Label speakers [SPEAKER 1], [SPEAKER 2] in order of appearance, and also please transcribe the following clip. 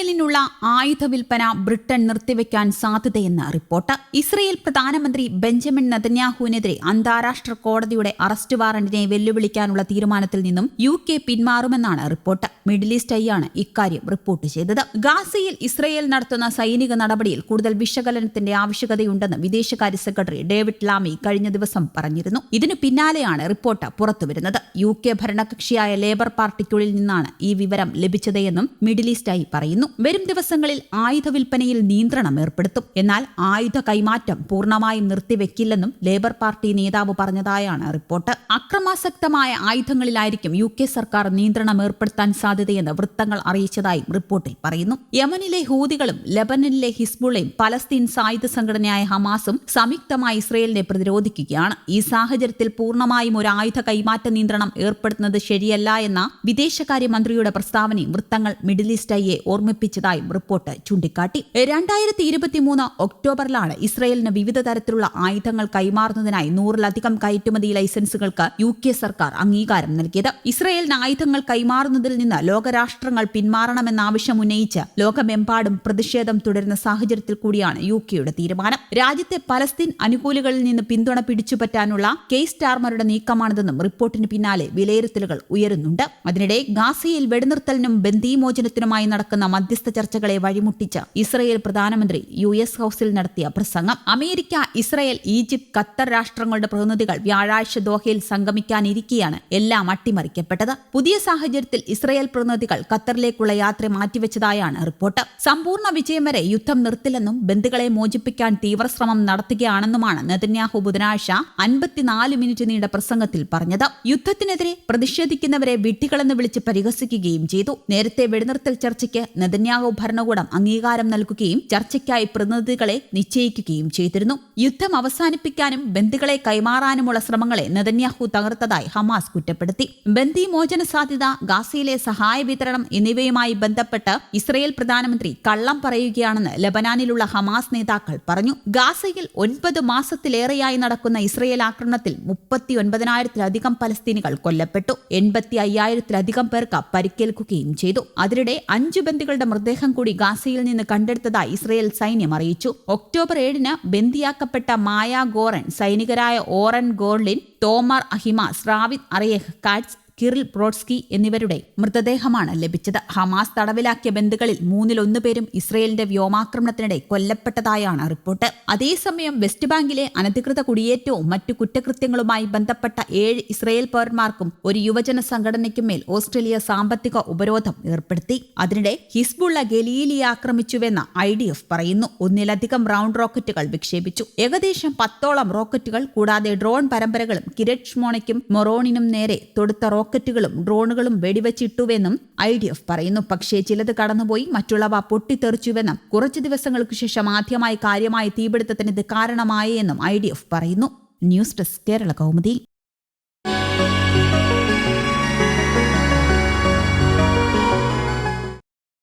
[SPEAKER 1] ഇസ്രയേലിനുള്ള ആയുധ വിൽപ്പന ബ്രിട്ടൻ നിർത്തിവെക്കാൻ സാധ്യതയെന്ന് റിപ്പോർട്ട്. ഇസ്രയേൽ പ്രധാനമന്ത്രി ബെഞ്ചമിൻ നദന്യാഹുവിനെതിരെ അന്താരാഷ്ട്ര കോടതിയുടെ അറസ്റ്റ് വാറന്റിനെ വെല്ലുവിളിക്കാനുള്ള തീരുമാനത്തിൽ നിന്നും യു കെ പിന്മാറുമെന്നാണ് റിപ്പോർട്ട്. മിഡിൽ ഈസ്റ്റ് ഐയാണ് ഇക്കാര്യം റിപ്പോർട്ട് ചെയ്തത്. ഗാസയിൽ ഇസ്രയേൽ നടത്തുന്ന സൈനിക നടപടിയിൽ കൂടുതൽ വിശകലനത്തിന്റെ ആവശ്യകതയുണ്ടെന്ന് വിദേശകാര്യ സെക്രട്ടറി ഡേവിഡ് ലാമി കഴിഞ്ഞ ദിവസം പറഞ്ഞിരുന്നു. ഇതിനു പിന്നാലെയാണ് റിപ്പോർട്ട് പുറത്തുവരുന്നത്. യു കെ ഭരണകക്ഷിയായ ലേബർ പാർട്ടിക്കുള്ളിൽ നിന്നാണ് ഈ വിവരം ലഭിച്ചതെന്നും മിഡിൽ ഈസ്റ്റ് ഐ പറയുന്നു. വരും ദിവസങ്ങളിൽ ആയുധ വിൽപ്പനയിൽ നിയന്ത്രണം ഏർപ്പെടുത്തും. എന്നാൽ ആയുധ കൈമാറ്റം പൂർണമായും നിർത്തിവെക്കില്ലെന്നും ലേബർ പാർട്ടി നേതാവ് പറഞ്ഞതായാണ് റിപ്പോർട്ട്. അക്രമാസക്തമായ ആയുധങ്ങളിലായിരിക്കും യു കെ സർക്കാർ നിയന്ത്രണം ഏർപ്പെടുത്താൻ സാധ്യതയെന്ന് വൃത്തങ്ങൾ അറിയിച്ചതായും റിപ്പോർട്ടിൽ പറയുന്നു. യമനിലെ ഹൂതികളും ലബനനിലെ ഹിസ്ബുളയും പലസ്തീൻ സായുധ സംഘടനയായ ഹമാസും സംയുക്തമായി ഇസ്രയേലിനെ പ്രതിരോധിക്കുകയാണ്. ഈ സാഹചര്യത്തിൽ പൂർണമായും ഒരു ആയുധ കൈമാറ്റ നിയന്ത്രണം ഏർപ്പെടുത്തുന്നത് ശരിയല്ല എന്ന വിദേശകാര്യമന്ത്രിയുടെ പ്രസ്താവനയും വൃത്തങ്ങൾ മിഡിൽ ഈസ്റ്റ് ഐയെ ഓർമ്മിപ്പിച്ചതായും റിപ്പോർട്ട് ചൂണ്ടിക്കാട്ടി. രണ്ടായിരത്തി ഇരുപത്തിമൂന്ന് ഒക്ടോബറിലാണ് ഇസ്രയേലിന് വിവിധ തരത്തിലുള്ള ആയുധങ്ങൾ കൈമാറുന്നതിനായി നൂറിലധികം കയറ്റുമതി ലൈസൻസുകൾക്ക് യു കെ സർക്കാർ അംഗീകാരം നൽകിയത്. ഇസ്രയേലിന് ആയുധങ്ങൾ കൈമാറുന്നതിൽ നിന്ന് ലോകരാഷ്ട്രങ്ങൾ പിന്മാറണമെന്ന ആവശ്യം ഉന്നയിച്ച് ലോകമെമ്പാടും പ്രതിഷേധം തുടരുന്ന സാഹചര്യത്തിൽ കൂടിയാണ് യു കെയുടെ തീരുമാനം. രാജ്യത്തെ പലസ്തീൻ അനുകൂലികളിൽ നിന്ന് പിന്തുണ പിടിച്ചുപറ്റാനുള്ള കെ സ്റ്റാർമറുടെ നീക്കമാണിതെന്നും റിപ്പോർട്ടിന് പിന്നാലെ വിലയിരുത്തലുകൾ ഉയരുന്നുണ്ട്. അതിനിടെ ഗാസയിൽ വെടിനിർത്തലിനും ബന്ദിമോചനത്തിനുമായി നടക്കുന്ന മധ്യസ്ഥ ചർച്ചകളെ വഴിമുട്ടിച്ച് ഇസ്രയേൽ പ്രധാനമന്ത്രി യു എസ് ഹൌസിൽ നടത്തിയ പ്രസംഗം അമേരിക്ക ഇസ്രയേൽ ഈജിപ്ത് ഖത്തർ രാഷ്ട്രങ്ങളുടെ പ്രതിനിധികൾ വ്യാഴാഴ്ച ദോഹയിൽ സംഗമിക്കാനിരിക്കെയാണ് എല്ലാം അട്ടിമറിക്കപ്പെട്ടത്. പുതിയ സാഹചര്യത്തിൽ ഇസ്രയേൽ പ്രതിനിധികൾ ഖത്തറിലേക്കുള്ള യാത്ര മാറ്റിവെച്ചതായാണ് റിപ്പോർട്ട്. സമ്പൂർണ വിജയം വരെ യുദ്ധം നിർത്തില്ലെന്നും ബന്ധുക്കളെ മോചിപ്പിക്കാൻ തീവ്രശ്രമം നടത്തുകയാണെന്നുമാണ് നെതന്യാഹു ബുധനാഴ്ച അൻപത്തിനാല് മിനിറ്റ് നീണ്ട പ്രസംഗത്തിൽ പറഞ്ഞത്. യുദ്ധത്തിനെതിരെ പ്രതിഷേധിക്കുന്നവരെ വിട്ടികളെന്ന് വിളിച്ച് പരിഹസിക്കുകയും ചെയ്തു. നേരത്തെ വെടിനിർത്തൽ ചർച്ചയ്ക്ക് നെതന്യാഹു ഭരണകൂടം അംഗീകാരം നൽകുകയും ചർച്ചയ്ക്കായി പ്രതിനിധികളെ നിശ്ചയിക്കുകയും ചെയ്തിരുന്നു. യുദ്ധം അവസാനിപ്പിക്കാനും ബന്ദികളെ കൈമാറാനുമുള്ള ശ്രമങ്ങളെ നെതന്യാഹു തകർത്തതായി ഹമാസ് കുറ്റപ്പെടുത്തി. ബന്ദി മോചന സാധ്യത ഗാസയിലെ സഹായ വിതരണം എന്നിവയുമായി ബന്ധപ്പെട്ട് ഇസ്രയേൽ പ്രധാനമന്ത്രി കള്ളം പറയുകയാണെന്ന് ലബനാനിലുള്ള ഹമാസ് നേതാക്കൾ പറഞ്ഞു. ഗാസയിൽ ഒൻപത് മാസത്തിലേറെയായി നടക്കുന്ന ഇസ്രയേൽ ആക്രമണത്തിൽ മുപ്പത്തി ഒൻപതിനായിരത്തിലധികം പലസ്തീനികൾ കൊല്ലപ്പെട്ടു. എൺപത്തി അയ്യായിരത്തിലധികം പേർക്ക് പരിക്കേൽക്കുകയും ചെയ്തു. അതിനിടെ അഞ്ചു ബന്ദികളുടെ മൃതദേഹം കൂടി ഗാസയിൽ നിന്ന് കണ്ടെടുത്തതായി ഇസ്രയേൽ സൈന്യം അറിയിച്ചു. ഒക്ടോബർ ഏഴിന് ബന്ദിയാക്കപ്പെട്ട Maya Goren സൈനികരായ Oren Gorlin Tomer Ahimas Ravid Aryeh Katz Kirill Brodski എന്നിവരുടെ മൃതദേഹമാണ് ലഭിച്ചത്. ഹമാസ് തടവിലാക്കിയ ബന്ധുക്കളിൽ മൂന്നിലൊന്നു പേരും ഇസ്രയേലിന്റെ വ്യോമാക്രമണത്തിനിടെ കൊല്ലപ്പെട്ടതായാണ് റിപ്പോർട്ട്. അതേസമയം വെസ്റ്റ് ബാങ്കിലെ അനധികൃത കുടിയേറ്റവും മറ്റു കുറ്റകൃത്യങ്ങളുമായി ബന്ധപ്പെട്ട ഏഴ് ഇസ്രയേൽ പൗരന്മാർക്കും ഒരു യുവജന സംഘടനയ്ക്കും മേൽ ഓസ്ട്രേലിയ സാമ്പത്തിക ഉപരോധം ഏർപ്പെടുത്തി. അതിനിടെ ഹിസ്ബുള്ള ഗലീലി ആക്രമിച്ചുവെന്ന് ഐ ഡി എഫ് പറയുന്നു. ഒന്നിലധികം റൗണ്ട് റോക്കറ്റുകൾ വിക്ഷേപിച്ചു. ഏകദേശം പത്തോളം റോക്കറ്റുകൾ കൂടാതെ ഡ്രോൺ പരമ്പരകളും കിരറ്റ് ഷ്മോണയ്ക്കും മൊറോണിനും നേരെ തൊടുത്ത റോക്കറ്റുകളും ഡ്രോണുകളും വെടിവെച്ചിട്ടുവെന്നും ഐ ഡി എഫ് പറയുന്നു. പക്ഷേ ചിലത് കടന്നുപോയി മറ്റുള്ളവ പൊട്ടിത്തെറിച്ചുവെന്നും കുറച്ചു ദിവസങ്ങൾക്ക് ശേഷം ആദ്യമായി കാര്യമായ തീപിടുത്തത്തിന് ഇത് കാരണമായെന്നും ഐ ഡി എഫ് പറയുന്നു. News desk Kerala Kaumudi.